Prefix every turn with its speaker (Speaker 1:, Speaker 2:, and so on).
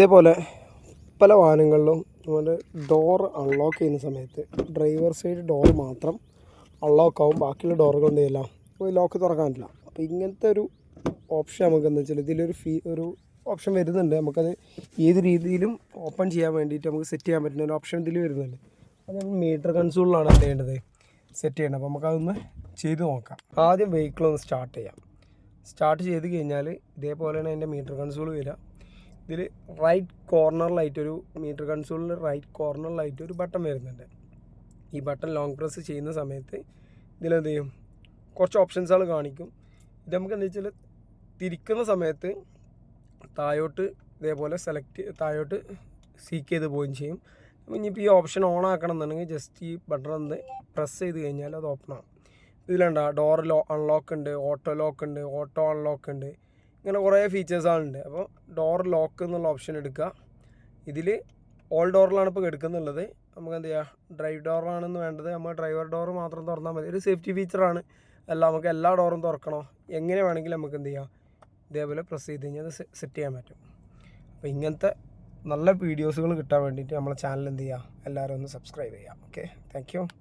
Speaker 1: ഇതേപോലെ പല വാഹനങ്ങളിലും നമ്മുടെ ഡോർ അൺലോക്ക് ചെയ്യുന്ന സമയത്ത് ഡ്രൈവർ സൈഡ് ഡോർ മാത്രം അൺലോക്ക് ആവും. ബാക്കിയുള്ള ഡോറുകൾ എന്ത് ചെയ്യില്ല? ലോക്ക് തുറക്കാൻ പറ്റില്ല. അപ്പോൾ ഇങ്ങനത്തെ ഒരു ഓപ്ഷൻ നമുക്ക് എന്താ വെച്ചാൽ ഇതിലൊരു ഫീ ഒരു ഓപ്ഷൻ വരുന്നുണ്ട്. നമുക്കത് ഏത് രീതിയിലും ഓപ്പൺ ചെയ്യാൻ വേണ്ടിയിട്ട് നമുക്ക് സെറ്റ് ചെയ്യാൻ പറ്റുന്ന ഒരു ഓപ്ഷൻ ഇതിൽ വരുന്നുണ്ട്. അത് നമ്മൾ മീറ്റർ കൺസോളിലാണ് എന്ത് ചെയ്യേണ്ടത്? സെറ്റ് ചെയ്യേണ്ടത്. അപ്പോൾ നമുക്കതൊന്ന് ചെയ്ത് നോക്കാം. ആദ്യം വെഹിക്കിൾ ഒന്ന് സ്റ്റാർട്ട് ചെയ്യാം. സ്റ്റാർട്ട് ചെയ്ത് കഴിഞ്ഞാൽ ഇതേപോലെയാണ് അതിന്റെ മീറ്റർ കൺസോൾ വരിക. ഇതിൽ റൈറ്റ് കോർണറിലായിട്ട് ഒരു മീറ്റർ കൺസോളിൽ റൈറ്റ് കോർണറിലായിട്ട് ഒരു ബട്ടൺ വരുന്നുണ്ട്. ഈ ബട്ടൺ ലോങ് പ്രസ് ചെയ്യുന്ന സമയത്ത് ഇതിലെന്ത് ചെയ്യും കുറച്ച് ഓപ്ഷൻസുകൾ കാണിക്കും. ഇത് നമുക്ക് എന്താ വെച്ചാൽ തിരിക്കുന്ന സമയത്ത് താഴോട്ട് ഇതേപോലെ സെലക്ട് താഴോട്ട് സീക്ക് ചെയ്ത് പോവുകയും ചെയ്യും. ഇനിയിപ്പോൾ ഈ ഓപ്ഷൻ ഓൺ ആക്കണം എന്നുണ്ടെങ്കിൽ ജസ്റ്റ് ഈ ബട്ടൺ ഒന്ന് പ്രസ് ചെയ്ത് കഴിഞ്ഞാൽ അത് ഓപ്പൺ ആവും. ഇതിലുണ്ട ഡോർ ലോ അൺലോക്ക് ഉണ്ട് ഓട്ടോ ലോക്ക് ഉണ്ട് ഓട്ടോ അൺലോക്ക് ഉണ്ട്. ഇങ്ങനെ കുറേ ഫീച്ചേഴ്സാണുണ്ട് അപ്പോൾ ഡോർ ലോക്ക് എന്നുള്ള ഓപ്ഷൻ എടുക്കുക. ഇതിൽ ഓൾ ഡോറിലാണ് ഇപ്പോൾ എടുക്കുന്നുള്ളത്. നമുക്ക് എന്ത് ചെയ്യുക ഡ്രൈവ് ഡോറാണെന്ന് വേണ്ടത്. നമ്മൾ ഡ്രൈവർ ഡോർ മാത്രം തുറന്നാൽ മതി. ഒരു സേഫ്റ്റി ഫീച്ചറാണ് അല്ല നമുക്ക് എല്ലാ ഡോറും തുറക്കണോ? എങ്ങനെ വേണമെങ്കിലും നമുക്ക് എന്ത് ചെയ്യാം? ഇതേപോലെ പ്രസ് ചെയ്ത് കഴിഞ്ഞാൽ അത് സെറ്റ് ചെയ്യാൻ പറ്റും. അപ്പോൾ ഇങ്ങനത്തെ നല്ല വീഡിയോസുകൾ കിട്ടാൻ വേണ്ടിയിട്ട് നമ്മളെ ചാനൽ എന്ത് ചെയ്യുക എല്ലാവരും ഒന്ന് സബ്സ്ക്രൈബ് ചെയ്യുക. Okay thank